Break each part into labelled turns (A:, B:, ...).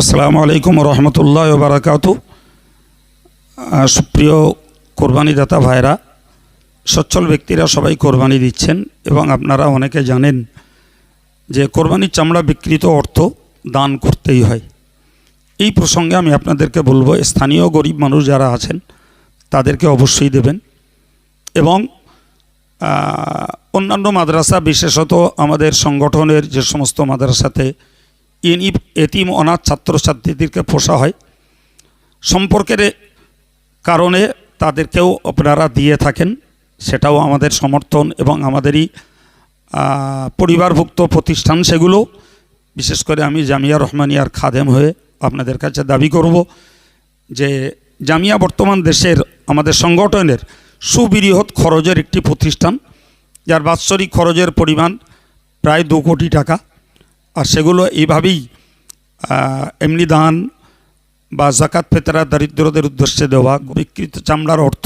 A: আসসালামু আলাইকুম রহমতুল্লাহ বারাকাতু সুপ্রিয় কোরবানিদাতা ভাইরা, সচ্ছল ব্যক্তিরা সবাই কোরবানি দিচ্ছেন এবং আপনারা অনেকে জানেন যে কোরবানির চামড়া বিকৃত অর্থ দান করতেই হয়। এই প্রসঙ্গে আমি আপনাদেরকে বলব, স্থানীয় গরিব মানুষ যারা আছেন, তাদেরকে অবশ্যই দেবেন এবং অন্যান্য মাদ্রাসা বিশেষত আমাদের সংগঠনের যে সমস্ত মাদ্রাসাতে ইনি এতিম অনাথ ছাত্রছাত্রীদেরকে পোষা হয়। সম্পর্কের কারণে তাদেরকেও আপনারা দিয়ে থাকেন। সেটাও আমাদের সমর্থন এবং আমাদেরই পরিবারভুক্ত প্রতিষ্ঠান সেগুলো। বিশেষ করে আমি জামিয়া রহমানিয়ার খাদেম হয়ে আপনাদের কাছে দাবি করব যে জামিয়া বর্তমান দেশের, আমাদের সংগঠনের সুবৃহৎ খরচের একটি প্রতিষ্ঠান। যার বাৎসরিক খরচের পরিমাণ প্রায় দু কোটি টাকা। আর সেগুলো এইভাবেই এমনি দান বা জাকাত ফেতরা দারিদ্রদের উদ্দেশ্যে দেওয়া, বিকৃত চামড়ার অর্থ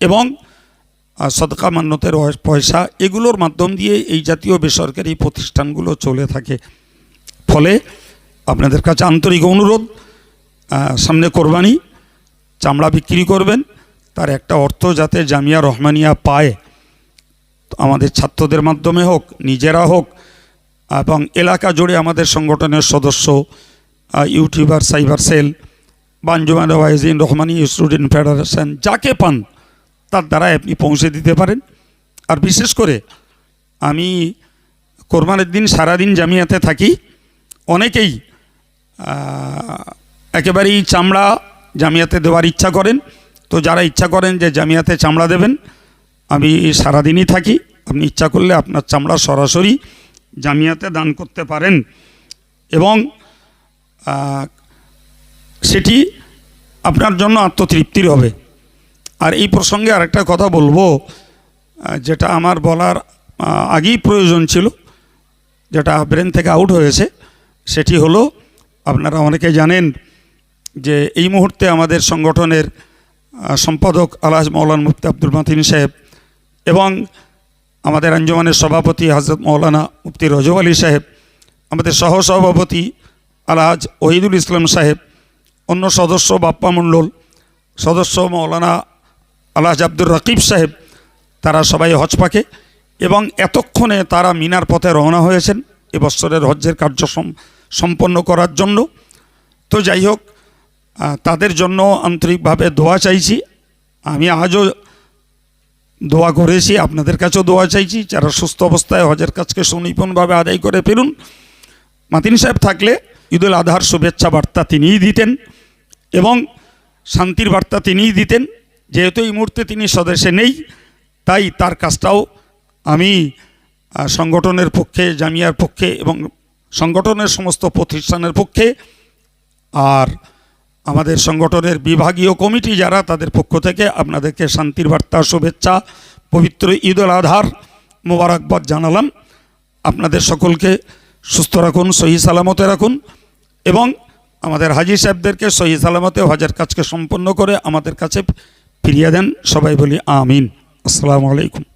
A: এবং সদকা মান্যতের পয়সা এগুলোর মাধ্যম দিয়ে এই জাতীয় বেসরকারি প্রতিষ্ঠানগুলো চলে থাকে। ফলে আপনাদের কাছে আন্তরিক অনুরোধ সামনে কোরবানি, চামড়া বিক্রি করবেন, তার একটা অর্থ যাতে জামিয়া রহমানিয়া পায়। আমাদের ছাত্রদের মাধ্যমে হোক, নিজেরা হোক এবং এলাকা জুড়ে আমাদের সংগঠনের সদস্য ইউটিউবার সাইবার সেল, বাঞ্জুমান ওয়াইজিন রহমানি স্টুডেন্ট ফেডারেশন, যাকে পান, তার দ্বারা আপনি পৌঁছে দিতে পারেন। আর বিশেষ করে আমি কোরবানের দিন সারাদিন জামিয়াতে থাকি। অনেকেই একেবারেই চামড়া জামিয়াতে দেওয়ার ইচ্ছা করেন। তো যারা ইচ্ছা করেন যে জামিয়াতে চামড়া দেবেন, আমি সারাদিনই থাকি। আপনি ইচ্ছা করলে আপনার চামড়া সরাসরি জামিয়াতে দান করতে পারেন এবং সেটি আপনার জন্য আত্মতৃপ্তির হবে। আর এই প্রসঙ্গে আরেকটা কথা বলব যেটা আমার বলার আগেই প্রয়োজন ছিল, যেটা ব্রেন থেকে আউট হয়েছে, সেটি হলো, আপনারা অনেকে জানেন যে এই মুহূর্তে আমাদের সংগঠনের সম্পাদক আলহাজ মৌলান মুফতি আব্দুল মাতিন সাহেব এবং আমাদের আঞ্জমানের সভাপতি হজরত মৌলানা মুফতি রজব আলী সাহেব, আমাদের সহসভাপতি আলহাজ ওহিদুল ইসলাম সাহেব, অন্য সদস্য বাপ্পা মণ্ডল, সদস্য মৌলানা আলহাজ আব্দুর রকিব সাহেব, তারা সবাই হজ পাকে এবং এতক্ষণে তারা মিনার পথে রওনা হয়েছেন এবছরের হজ্জের কার্য সম- সম্পন্ন করার জন্য। তো যাই হোক তাদের জন্য আন্তরিকভাবে দোয়া চাইছি। আমি আজও দোয়া করেছি আপনাদের কাছেও দোয়া চাইছি। যারা সুস্থ অবস্থায় হজের কাজকে সুনিপুণভাবে আদায় করে ফেলুন। মাতিন সাহেব থাকলে ঈদুল আজহার শুভেচ্ছা বার্তা তিনিই দিতেন এবং শান্তির বার্তা তিনিই দিতেন। যেহেতু এই মুহূর্তে তিনি স্বদেশে নেই, তাই তার কাজটাও আমি সংগঠনের পক্ষে, জামিয়ার পক্ষে এবং সংগঠনের সমস্ত প্রতিষ্ঠানের পক্ষে আর আমাদের সংগঠনের বিভাগীয় কমিটি যারা, তাদের পক্ষ থেকে আপনাদেরকে শান্তির বার্তা, শুভেচ্ছা, পবিত্র ঈদ উল আধার মোবারকবাদ জানালাম। আপনাদের সকলকে সুস্থ রাখুন, সহি সালামতে রাখুন এবং আমাদের হাজি সাহেবদেরকে সহি সালামতে হজের কাজকে সম্পন্ন করে আমাদের কাছে ফিরিয়ে দেন। সবাই বলি আমিন। আসসালামু আলাইকুম।